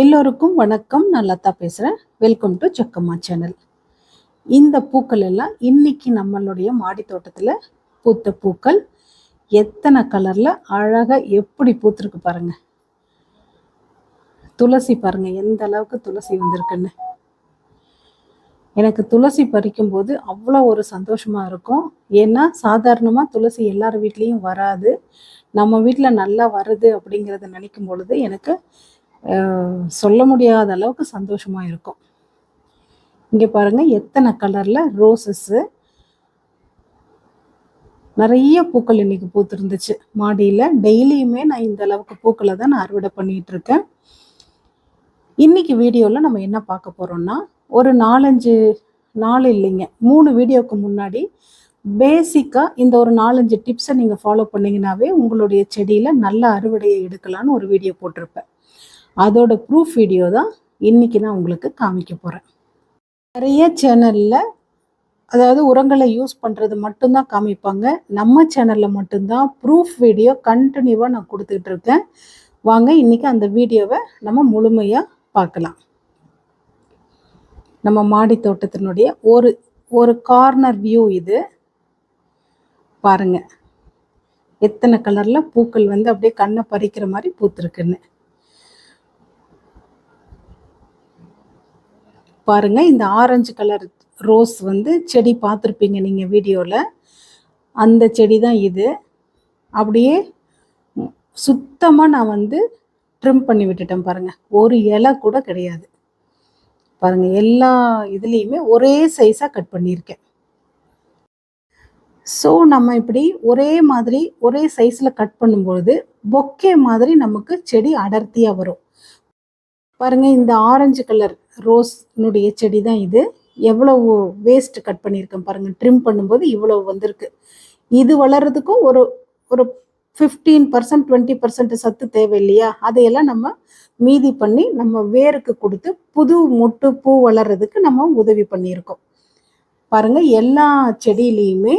எல்லோருக்கும் வணக்கம். நான் லதா பேசுகிறேன் வெல்கம் டு சக்கம்மா சேனல் இந்த பூக்கள் எல்லாம் இன்னைக்கு நம்மளுடைய மாடி தோட்டத்தில் பூத்த பூக்கள். எத்தனை கலரில் அழகாக எப்படி பூத்துருக்கு பாருங்க. துளசி பாருங்க. எந்த அளவுக்கு துளசி வந்திருக்குன்னு. எனக்கு துளசி பறிக்கும் போது அவ்வளோ ஒரு சந்தோஷமாக இருக்கும். ஏன்னா சாதாரணமாக துளசி எல்லார் வீட்லேயும் வராது. நம்ம வீட்டில் நல்லா வருது அப்படிங்கிறத நினைக்கும் பொழுது எனக்கு சொல்ல முடியாத அளவுக்கு சந்தோஷமாக இருக்கும். இங்கே பாருங்கள் எத்தனை கலரில் ரோசஸ்ஸு நிறைய பூக்கள் இன்றைக்கி பூத்துருந்துச்சு. மாடியில் டெய்லியுமே நான் இந்த அளவுக்கு பூக்களை தான் நான் அறுவடை பண்ணிகிட்டு இருக்கேன். இன்னைக்கு வீடியோவில் நம்ம என்ன பார்க்க போகிறோம்னா ஒரு நாலஞ்சு நாலு இல்லைங்க மூணு வீடியோவுக்கு முன்னாடி பேசிக்காக இந்த ஒரு நாலஞ்சு டிப்ஸை நீங்கள் ஃபாலோ பண்ணீங்கன்னாவே உங்களுடைய செடியில் நல்ல அறுவடையை எடுக்கலான்னு ஒரு வீடியோ போட்டிருப்பேன். அதோட ப்ரூஃப் வீடியோ தான் இன்னைக்கு நான் உங்களுக்கு காமிக்க போகிறேன் நிறைய சேனலில் அதாவது உரங்களை யூஸ் பண்ணுறது மட்டும்தான் காமிப்பாங்க. நம்ம சேனலில் மட்டும்தான் ப்ரூஃப் வீடியோ கண்டினியூவாக நான் கொடுத்துட்டு இருக்கேன். வாங்க இன்றைக்கி அந்த வீடியோவை நம்ம முழுமையாக பார்க்கலாம். நம்ம மாடி தோட்டத்தினுடைய ஒரு ஒரு கார்னர் வியூ இது. பாருங்க. எத்தனை கலரில் பூக்கள் வந்து அப்படியே கண்ணை பறிக்கிற மாதிரி பூத்துருக்குன்னு. பாருங்க இந்த ஆரஞ்சு கலர் ரோஸ் வந்து செடி பார்த்துருப்பீங்க நீங்கள் வீடியோவில் அந்த செடி தான் இது. அப்படியே சுத்தமாக நான் வந்து ட்ரிம் பண்ணி விட்டுட்டேன் பாருங்கள் ஒரு இலை கூட கிடையாது. பாருங்கள் எல்லா இதுலேயுமே ஒரே சைஸாக கட் பண்ணியிருக்கேன். ஸோ நம்ம இப்படி ஒரே மாதிரி ஒரே சைஸில் கட் பண்ணும்பொழுது பொக்கே மாதிரி நமக்கு செடி அடர்த்தியாக வரும். பாருங்கள் இந்த ஆரஞ்சு கலர் ரோஸ்னுடைய செடி தான் இது. எவ்வளவு வேஸ்ட் கட் பண்ணியிருக்கேன் பாருங்கள் ட்ரிம் பண்ணும்போது இவ்வளவு வந்திருக்கு. இது வளர்றதுக்கும் ஒரு ஒரு ஃபிஃப்டீன் பர்சன்ட் டுவெண்ட்டி பர்சன்ட் சத்து தேவை இல்லையா அதையெல்லாம் நம்ம மீதி பண்ணி நம்ம வேருக்கு கொடுத்து புது மொட்டு பூ வளர்கிறதுக்கு நம்ம உதவி பண்ணியிருக்கோம். பாருங்கள் எல்லா செடியிலையுமே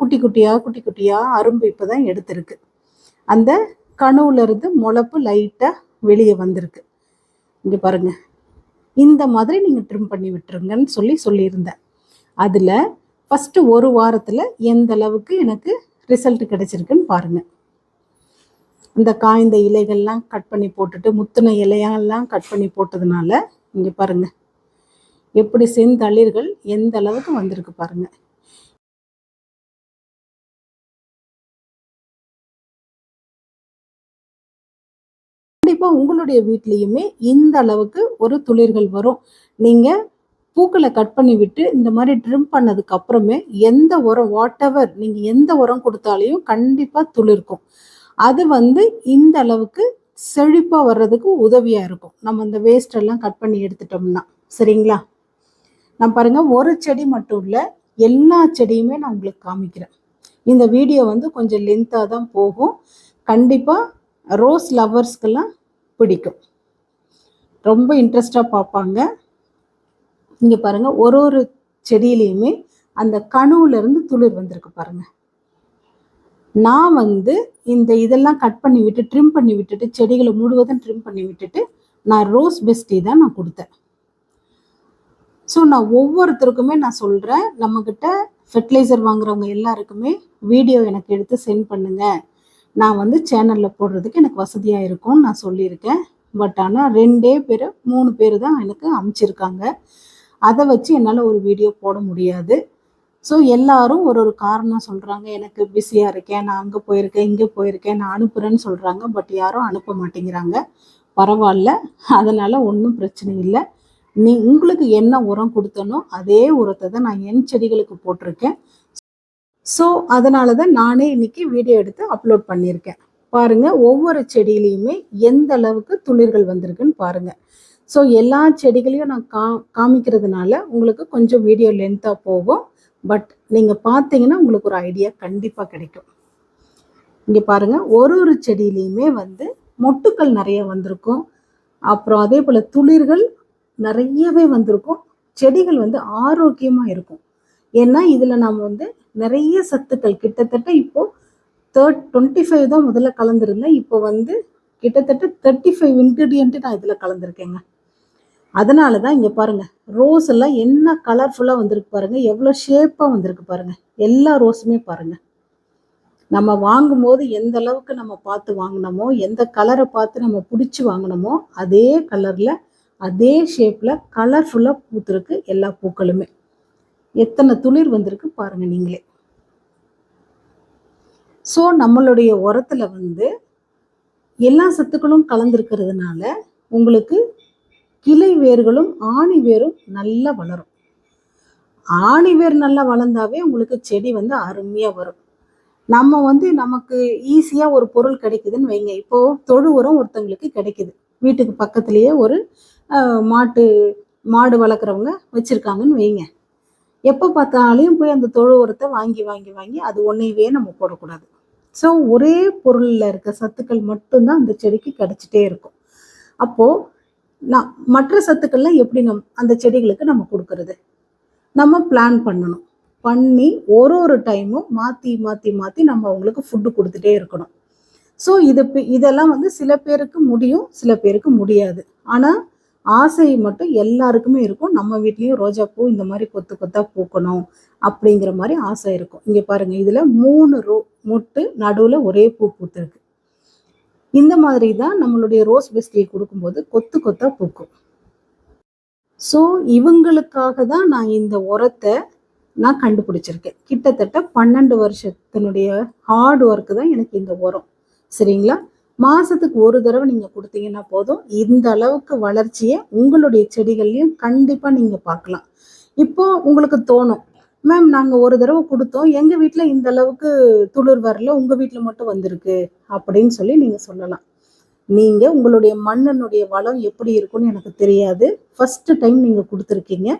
குட்டி குட்டியாக குட்டி குட்டியாக அரும்பு இப்போ தான் எடுத்திருக்கு. அந்த கணுவிலிருந்து முளப்பு லைட்டாக வெளியே வந்திருக்கு. இங்க பாருங்க. இந்த மாதிரி நீங்க ட்ரிம் பண்ணி விட்டுருங்கன்னு சொல்லி சொல்லியிருந்தேன். அதுல ஃபஸ்ட்டு ஒரு வாரத்தில் எந்த அளவுக்கு எனக்கு ரிசல்ட் கிடைச்சிருக்குன்னு பாருங்க. இந்த காய்ந்த இலைகள்லாம் கட் பண்ணி போட்டுட்டு முத்தின இலையெல்லாம் கட் பண்ணி போட்டதுனால இங்கே பாருங்க. எப்படி செந்தளிர்கள் எந்த அளவுக்கு வந்திருக்கு பாருங்கள் கண்டிப்பாக உங்களுடைய வீட்லேயுமே இந்த அளவுக்கு ஒரு துளிர்கள் வரும். நீங்கள் பூக்களை கட் பண்ணி விட்டு இந்த மாதிரி ட்ரிம் பண்ணதுக்கு அப்புறமே எந்த உரம் வாட் எவர் நீங்கள் எந்த உரம் கொடுத்தாலையும் கண்டிப்பாக துளிர்க்கும் அது வந்து இந்த அளவுக்கு செழிப்பாக வர்றதுக்கு உதவியாக இருக்கும். நம்ம இந்த வேஸ்டெல்லாம் கட் பண்ணி எடுத்துட்டோம்னா. சரிங்களா? நான் பாருங்கள் ஒரு செடி மட்டும் இல்லை எல்லா செடியுமே நான் உங்களுக்கு காமிக்கிறேன். இந்த வீடியோ வந்து கொஞ்சம் லென்த்தாக தான் போகும். கண்டிப்பாக ரோஸ் லவ்வர்ஸ்க்கெல்லாம் பிடிக்கும். ரொம்ப இன்ட்ரெஸ்டாக பார்ப்பாங்க. இங்கே பாருங்கள் ஒரு ஒரு செடியிலையுமே அந்த கணுவிலேருந்து துளிர் வந்திருக்கு பாருங்கள் நான் வந்து இந்த இதெல்லாம் கட் பண்ணி விட்டு ட்ரிம் பண்ணி விட்டுட்டு செடிகளை முழுவதும் ட்ரிம் பண்ணி விட்டுட்டு நான் ரோஸ் பெஸ்டி தான் நான் கொடுத்தேன். ஸோ நான் ஒவ்வொருத்தருக்குமே நான் சொல்கிறேன் நம்மக்கிட்ட ஃபெர்டிலைசர் வாங்குறவங்க எல்லாருக்குமே வீடியோ எனக்கு எடுத்து சென்ட் பண்ணுங்கள் நான் வந்து சேனலில் போடுறதுக்கு எனக்கு வசதியாக இருக்கும்னு நான் சொல்லியிருக்கேன். பட் ஆனால் ரெண்டே பேர் மூணு பேர் தான் எனக்கு அமுச்சிருக்காங்க. அதை வச்சு என்னால் ஒரு வீடியோ போட முடியாது. ஸோ எல்லாரும் ஒரு ஒரு காரணம் சொல்கிறாங்க எனக்கு பிஸியாக இருக்கேன் நான் அங்கே போயிருக்கேன் இங்கே போயிருக்கேன் நான் அனுப்புகிறேன்னு சொல்கிறாங்க பட் யாரும் அனுப்ப மாட்டேங்கிறாங்க. பரவாயில்ல. அதனால் ஒன்றும் பிரச்சனை இல்லை. நீ உங்களுக்கு என்ன உரம் கொடுத்தனோ அதே உரத்தை தான் நான் என் செடிகளுக்கு போட்டிருக்கேன். ஸோ அதனால தான் நானே இன்னைக்கு வீடியோ எடுத்து அப்லோட் பண்ணியிருக்கேன். பாருங்கள் ஒவ்வொரு செடியிலையுமே எந்த அளவுக்கு துளிர்கள் வந்திருக்குன்னு பாருங்கள் ஸோ எல்லா செடிகளையும் நான் கா காமிக்கிறதுனால உங்களுக்கு கொஞ்சம் வீடியோ லென்த்தாக போகும். பட் நீங்கள் பார்த்தீங்கன்னா உங்களுக்கு ஒரு ஐடியா கண்டிப்பாக கிடைக்கும். இங்கே பாருங்கள் ஒரு ஒரு செடியிலையுமே வந்து மொட்டுக்கள் நிறைய வந்திருக்கும். அப்புறம் அதே போல் துளிர்கள் நிறையவே வந்திருக்கும். செடிகள் வந்து ஆரோக்கியமாக இருக்கும். ஏன்னா இதில் நாம் வந்து நிறைய சத்துக்கள். கிட்டத்தட்ட இப்போது தேர்ட் டுவெண்ட்டி ஃபைவ் தான் முதல்ல கலந்துருந்தேன். இப்போ வந்து கிட்டத்தட்ட தேர்ட்டி ஃபைவ் இன்க்ரீடியன்ட்டு நான் இதில் கலந்துருக்கேங்க. அதனால தான் இங்கே பாருங்க ரோஸ் எல்லாம் என்ன கலர்ஃபுல்லாக வந்திருக்கு பாருங்கள் எவ்வளோ ஷேப்பாக வந்திருக்கு பாருங்கள் எல்லா ரோஸுமே பாருங்கள் நம்ம வாங்கும்போது எந்த அளவுக்கு நம்ம பார்த்து வாங்கினோமோ எந்த கலரை பார்த்து நம்ம பிடிச்சி வாங்கினோமோ அதே கலரில் அதே ஷேப்பில் கலர்ஃபுல்லாக பூத்துருக்கு எல்லா பூக்களுமே. எத்தனை துளிர் வந்திருக்கு பாருங்க நீங்களே. ஸோ நம்மளுடைய உரத்துல வந்து எல்லா சத்துக்களும் கலந்துருக்கிறதுனால உங்களுக்கு கிளை வேர்களும் ஆணி வேரும் நல்லா வளரும். ஆணி வேர் நல்லா வளர்ந்தாவே உங்களுக்கு செடி வந்து அருமையாக வரும். நம்ம வந்து நமக்கு ஈஸியாக ஒரு பொருள் கிடைக்குதுன்னு வைங்க. இப்போது தொழு உரம் ஒருத்தங்களுக்கு கிடைக்குது. வீட்டுக்கு பக்கத்துலேயே ஒரு மாட்டு மாடு வளர்க்குறவங்க வச்சுருக்காங்கன்னு வைங்க. எப்போ பார்த்தாலையும் போய் அந்த தொழு உரத்தை வாங்கி வாங்கி வாங்கி அது ஒன்றையவே நம்ம போடக்கூடாது. ஸோ ஒரே பொருளில் இருக்க சத்துக்கள் மட்டும்தான் அந்த செடிக்கு கிடச்சிட்டே இருக்கும். அப்போது நான் மற்ற சத்துக்கள்லாம் எப்படி நம் அந்த செடிகளுக்கு நம்ம கொடுக்கறது? நம்ம பிளான் பண்ணணும். பண்ணி ஒரு ஒரு டைமும் மாற்றி மாற்றி மாற்றி நம்ம அவங்களுக்கு ஃபுட்டு கொடுத்துட்டே இருக்கணும். ஸோ இது இதெல்லாம் வந்து சில பேருக்கு முடியும் சில பேருக்கு முடியாது. ஆனால் ஆசை மட்டும் எல்லாருக்குமே இருக்கும். நம்ம வீட்லேயும் ரோஜா பூ இந்த மாதிரி கொத்து கொத்தா பூக்கணும் அப்படிங்கிற மாதிரி ஆசை இருக்கும். இங்கே பாருங்க இதில் மூணு ரோ முட்டு நடுவில் ஒரே பூ பூத்துருக்கு. இந்த மாதிரி தான் நம்மளுடைய ரோஸ் பெஸ்டியை கொடுக்கும்போது கொத்து கொத்தா பூக்கும். ஸோ இவங்களுக்காக தான் நான் இந்த உரத்தை நான் கண்டுபிடிச்சிருக்கேன். கிட்டத்தட்ட பன்னெண்டு வருஷத்தினுடைய ஹார்ட் ஒர்க்கு தான் எனக்கு இந்த உரம். சரிங்களா? மாசத்துக்கு ஒரு தடவை நீங்க கொடுத்தீங்கன்னா போதும். இந்த அளவுக்கு வளர்ச்சியை உங்களுடைய செடிகள்லையும் கண்டிப்பா நீங்க பார்க்கலாம். இப்போ உங்களுக்கு தோணும் மேம் நாங்க ஒரு தடவை கொடுத்தோம். எங்க வீட்டில் இந்த அளவுக்கு துளிர் வரல. உங்க வீட்டில் மட்டும் வந்திருக்கு. அப்படின்னு சொல்லி நீங்க சொல்லலாம். நீங்க உங்களுடைய மண்ணினுடைய வளம் எப்படி இருக்கும்னு எனக்கு தெரியாது. ஃபர்ஸ்ட் டைம் நீங்க கொடுத்துருக்கீங்க.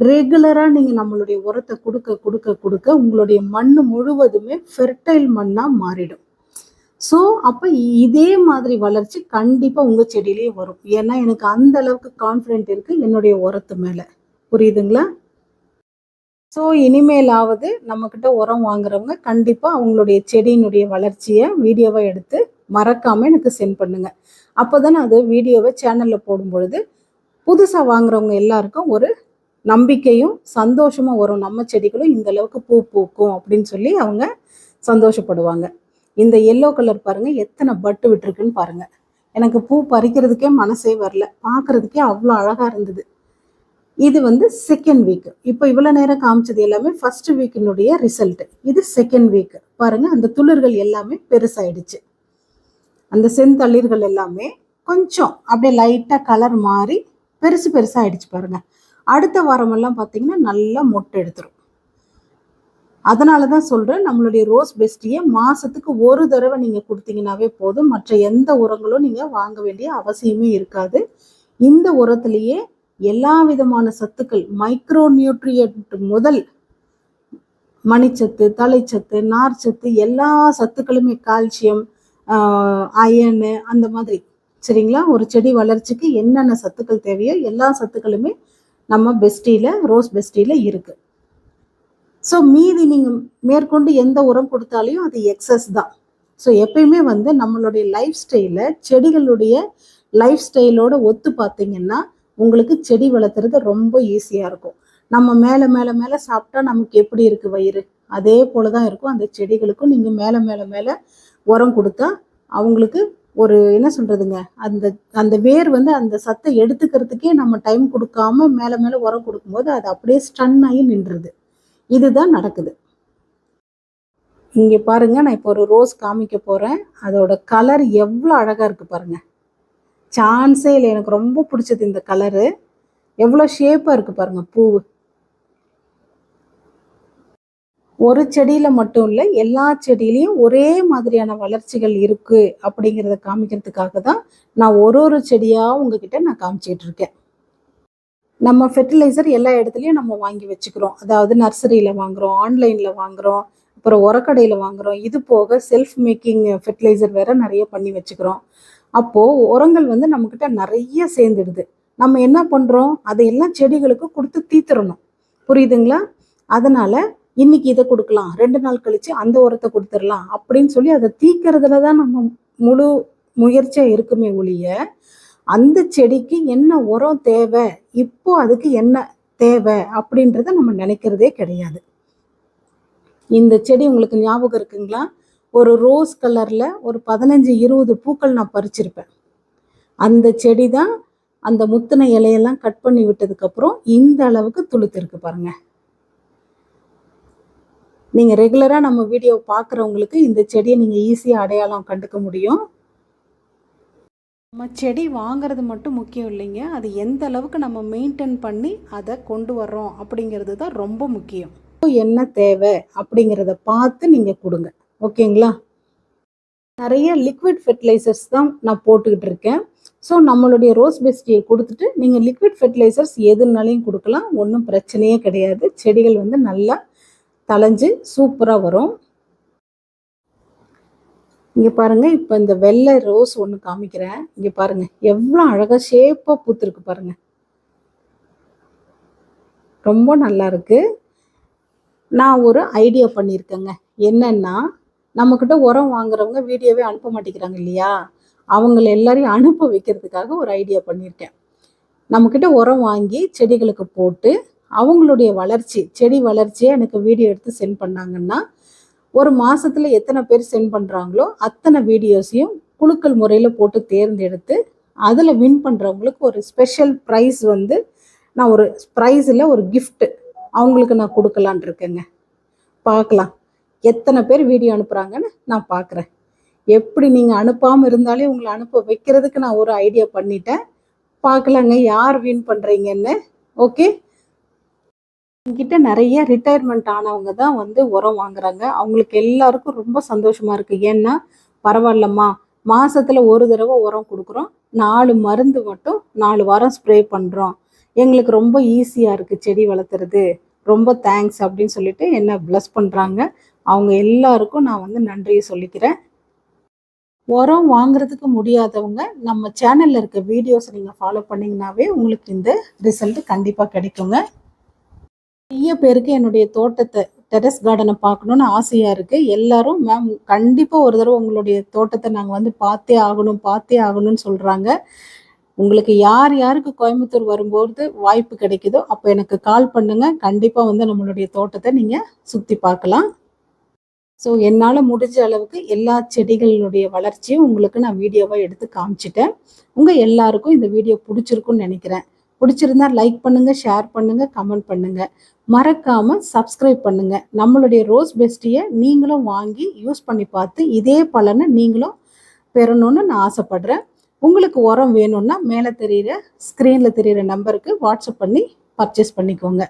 ரெகுலரா நீங்க நம்மளுடைய உரத்தை கொடுக்க கொடுக்க கொடுக்க உங்களுடைய மண் முழுவதுமே ஃபெர்டைல் மண்ணா மாறிடும். ஸோ அப்போ இதே மாதிரி வளர்ச்சி கண்டிப்பாக உங்கள் செடியிலேயே வரும். ஏன்னா எனக்கு அந்த அளவுக்கு கான்ஃபிடென்ட் இருக்குது என்னுடைய உரத்து மேலே. புரியுதுங்களா? ஸோ இனிமேலாவது நம்மக்கிட்ட உரம் வாங்குறவங்க கண்டிப்பாக அவங்களுடைய செடியினுடைய வளர்ச்சியை வீடியோவை எடுத்து மறக்காமல் எனக்கு சென்ட் பண்ணுங்கள் அப்போ தான் அது வீடியோவை சேனலில் போடும் பொழுது புதுசாக வாங்குறவங்க எல்லாருக்கும் ஒரு நம்பிக்கையும் சந்தோஷமாக வரும். நம்ம செடிகளும் இந்த அளவுக்கு பூ பூக்கும் அப்படின்னு சொல்லி அவங்க சந்தோஷப்படுவாங்க. இந்த எல்லோ கலர் பாருங்க எத்தனை பட்டு விட்டுருக்குன்னு பாருங்க. எனக்கு பூ பறிக்கிறதுக்கே மனசே வரல. பார்க்கறதுக்கே அவ்வளோ அழகா இருந்தது. இது வந்து செகண்ட் வீக் இப்போ இவ்வளோ நேரம் காமிச்சது எல்லாமே ஃபர்ஸ்ட் வீக்கினுடைய ரிசல்ட் இது செகண்ட் வீக் பாருங்க அந்த துளிர்கள் எல்லாமே பெருசாயிடுச்சு. அந்த செந்தளிர்கள் எல்லாமே கொஞ்சம் அப்படியே லைட்டாக கலர் மாறி பெருசு பெருசாக ஆயிடுச்சு பாருங்க. அடுத்த வாரமெல்லாம் பார்த்தீங்கன்னா நல்லா மொட்டை எடுத்துரும். அதனால தான் சொல்கிறேன் நம்மளுடைய ரோஸ் பெஸ்டியை மாதத்துக்கு ஒரு தடவை நீங்கள் கொடுத்தீங்கனாவே போதும். மற்ற எந்த உரங்களும் நீங்கள் வாங்க வேண்டிய அவசியமே இருக்காது. இந்த உரத்திலேயே எல்லா விதமான சத்துக்கள் மைக்ரோ நியூட்ரியன்ட் முதல் மணிச்சத்து தலைச்சத்து நார்ச்சத்து எல்லா சத்துக்களுமே கால்சியம் அயனு அந்த மாதிரி. சரிங்களா? ஒரு செடி வளர்ச்சிக்கு என்னென்ன சத்துக்கள் தேவையோ எல்லா சத்துக்களுமே நம்ம பெஸ்டியில் ரோஸ் பெஸ்டியில் இருக்குது ஸோ மீதி நீங்கள் மேற்கொண்டு எந்த உரம் கொடுத்தாலையும் அது எக்ஸஸ் தான். ஸோ எப்பயுமே வந்து நம்மளுடைய லைஃப் ஸ்டைலில் செடிகளுடைய லைஃப் ஸ்டைலோட ஒத்து பார்த்தீங்கன்னா உங்களுக்கு செடி வளர்த்துறது ரொம்ப ஈஸியாக இருக்கும். நம்ம மேலே மேலே மேலே சாப்பிட்டா நமக்கு எப்படி இருக்குது வயிறு? அதே போல தான் இருக்கும். அந்த செடிகளுக்கும் நீங்கள் மேலே மேலே மேலே உரம் கொடுத்தா அவங்களுக்கு ஒரு என்ன சொல்கிறதுங்க அந்த அந்த வேர் வந்து அந்த சத்தை எடுத்துக்கிறதுக்கே நம்ம டைம் கொடுக்காம மேலே மேலே உரம் கொடுக்கும்போது அது அப்படியே ஸ்டன் ஆகி நின்றுது. இதுதான் நடக்குது. இங்கே பாருங்க நான் இப்போ ஒரு ரோஸ் காமிக்க போகிறேன் அதோட கலர் எவ்வளோ அழகாக இருக்குது பாருங்கள் சான்ஸே இல்லை எனக்கு ரொம்ப பிடிச்சது இந்த கலரு எவ்வளோ ஷேப்பாக இருக்குது பாருங்கள் பூவு. ஒரு செடியில் மட்டும் இல்லை எல்லா செடியிலையும் ஒரே மாதிரியான வளர்ச்சிகள் இருக்குது அப்படிங்கிறத காமிக்கிறதுக்காக தான் நான் ஒரு ஒரு செடியாக உங்ககிட்ட நான் காமிச்சிட்டு இருக்கேன். நம்ம ஃபெர்டிலைசர் எல்லா இடத்துலையும் நம்ம வாங்கி வச்சுக்கிறோம். அதாவது நர்சரியில் வாங்குறோம் ஆன்லைனில் வாங்குறோம் அப்புறம் உரக்கடையில் வாங்குறோம். இது போக செல்ஃப் மேக்கிங் ஃபெர்டிலைசர் வேற நிறைய பண்ணி வச்சுக்கிறோம். அப்போது உரங்கள் வந்து நம்மக்கிட்ட நிறைய சேர்ந்துடுது. நம்ம என்ன பண்ணுறோம் அதையெல்லாம் செடிகளுக்கு கொடுத்து தீத்துறணும். புரியுதுங்களா? அதனால இன்னைக்கு இதை கொடுக்கலாம். ரெண்டு நாள் கழித்து அந்த உரத்தை கொடுத்துடலாம் அப்படின்னு சொல்லி அதை தீக்கிறதுல தான் நம்ம முழு முயற்சியாக இருக்குமே ஒழிய அந்த செடிக்கு என்ன உரம் தேவை? இப்போ அதுக்கு என்ன தேவை? அப்படின்றத நம்ம நினைக்கிறதே கிடையாது. இந்த செடி உங்களுக்கு ஞாபகம் இருக்குங்களா? ஒரு ரோஸ் கலரில் ஒரு பதினஞ்சு இருபது பூக்கள் நான் பறிச்சிருப்பேன். அந்த செடி தான் அந்த முத்தின இலையெல்லாம் கட் பண்ணி விட்டதுக்கப்புறம் இந்த அளவுக்கு துளுத்திருக்கு பாருங்கள் நீங்கள் ரெகுலராக நம்ம வீடியோ பார்க்குறவங்களுக்கு இந்த செடியை நீங்கள் ஈஸியாக அடையாளம் கண்டுக்க முடியும். நம்ம செடி வாங்குறது மட்டும் முக்கியம் இல்லைங்க. அது எந்த அளவுக்கு நம்ம மெயின்டைன் பண்ணி அதை கொண்டு வர்றோம் அப்படிங்கிறது தான் ரொம்ப முக்கியம். என்ன தேவை அப்படிங்கிறத பார்த்து நீங்கள் கொடுங்க. ஓகேங்களா? நிறைய லிக்விட் ஃபெர்டிலைசர்ஸ் தான் நான் போட்டுக்கிட்டு இருக்கேன். ஸோ நம்மளுடைய ரோஸ் பெஸ்டியை கொடுத்துட்டு நீங்கள் லிக்விட் ஃபெர்டிலைசர்ஸ் எதுனாலையும் கொடுக்கலாம். ஒன்றும் பிரச்சனையே கிடையாது. செடிகள் வந்து நல்லா தளைஞ்சு சூப்பராக வரும். இங்கே பாருங்கள் இப்போ இந்த வெள்ளை ரோஸ் ஒன்று காமிக்கிறேன். இங்கே பாருங்கள் எவ்வளோ அழகாக ஷேப்பாக பூத்துருக்கு பாருங்க. ரொம்ப நல்லா இருக்குது நான் ஒரு ஐடியா பண்ணியிருக்கேங்க. என்னென்னா நம்மக்கிட்ட உரம் வாங்குறவங்க வீடியோவே அனுப்ப மாட்டேங்கிறாங்க இல்லையா? அவங்கள எல்லாரையும் அனுப்ப வைக்கிறதுக்காக ஒரு ஐடியா பண்ணியிருக்கேன். நம்மக்கிட்ட உரம் வாங்கி செடிகளுக்கு போட்டு அவங்களுடைய வளர்ச்சி செடி வளர்ச்சியை எனக்கு வீடியோ எடுத்து சென்ட் பண்ணாங்கன்னா ஒரு மாசத்துல எத்தனை பேர் சென்ட் பண்ணுறாங்களோ அத்தனை வீடியோஸையும் குழுக்கள் முறையில் போட்டு தேர்ந்தெடுத்து அதில் வின் பண்ணுறவங்களுக்கு ஒரு ஸ்பெஷல் ப்ரைஸ் வந்து நான் ஒரு ப்ரைஸில் ஒரு கிஃப்ட்டு அவங்களுக்கு நான் கொடுக்கலான் இருக்கேங்க. பார்க்கலாம். எத்தனை பேர் வீடியோ அனுப்புகிறாங்கன்னு நான் பார்க்குறேன். எப்படி நீங்கள் அனுப்பாமல் இருந்தாலே உங்களை அனுப்ப வைக்கிறதுக்கு நான் ஒரு ஐடியா பண்ணிட்டேன். பார்க்கலாங்க யார் வின் பண்ணுறீங்கன்னு ஓகே எங்கிட்ட நிறைய ரிட்டையர்மெண்ட் ஆனவங்க தான் வந்து உரம் வாங்குறாங்க. அவங்களுக்கு எல்லாருக்கும் ரொம்ப சந்தோஷமா இருக்கு. ஏன்னா பரவாயில்லம்மா மாசத்துல ஒரு தடவை உரம் கொடுக்குறோம். நாலு மருந்து மட்டும் நாலு வாரம் ஸ்ப்ரே பண்றோம். எங்களுக்கு ரொம்ப ஈஸியா இருக்கு செடி வளர்த்துறது. ரொம்ப தேங்க்ஸ் அப்படின்னு சொல்லிட்டு என்ன ப்ளஸ் பண்றாங்க. அவங்க எல்லாருக்கும் நான் வந்து நன்றியை சொல்லிக்கிறேன். உரம் வாங்குறதுக்கு முடியாதவங்க நம்ம சேனல்ல இருக்க வீடியோஸ் நீங்க ஃபாலோ பண்ணீங்கன்னாவே உங்களுக்கு இந்த ரிசல்ட் கண்டிப்பா கிடைக்குங்க. நிறைய பேருக்கு என்னுடைய தோட்டத்தை டெரஸ் கார்டனை பார்க்கணுன்னு ஆசையாக இருக்குது எல்லாரும் மேம் கண்டிப்பாக ஒரு தடவை உங்களுடைய தோட்டத்தை நாங்கள் வந்து பார்த்தே ஆகணும் பார்த்தே ஆகணும்னு சொல்கிறாங்க உங்களுக்கு யார் யாருக்கு கோயம்புத்தூர் வரும்போது வாய்ப்பு கிடைக்குதோ அப்போ எனக்கு கால் பண்ணுங்க. கண்டிப்பாக வந்து நம்மளுடைய தோட்டத்தை நீங்கள் சுற்றி பார்க்கலாம். ஸோ என்னால் முடிஞ்ச அளவுக்கு எல்லா செடிகளுடைய வளர்ச்சியும் உங்களுக்கு நான் வீடியோவாக எடுத்து காமிச்சிட்டேன். உங்கள் எல்லாருக்கும் இந்த வீடியோ பிடிச்சிருக்குன்னு நினைக்கிறேன். பிடிச்சிருந்தா லைக் பண்ணுங்க ஷேர் பண்ணுங்க கமெண்ட் பண்ணுங்க. மறக்காம சப்ஸ்கிரைப் பண்ணுங்க. நம்மளுடைய ரோஸ் பெஸ்டியை நீங்களும் வாங்கி யூஸ் பண்ணி பார்த்து இதே பலனை நீங்களும் பெறணும்னு நான் ஆசைப்படுறேன். உங்களுக்கு உரம் வேணும்னா மேலே தெரியிற ஸ்க்ரீனில் தெரியிற நம்பருக்கு வாட்ஸ்அப் பண்ணி பர்ச்சேஸ் பண்ணிக்கோங்க.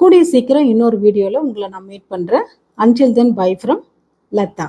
கூடிய சீக்கிரம் இன்னொரு வீடியோவில் உங்களை நான் மீட் பண்ணுறேன் until then bye from Latha.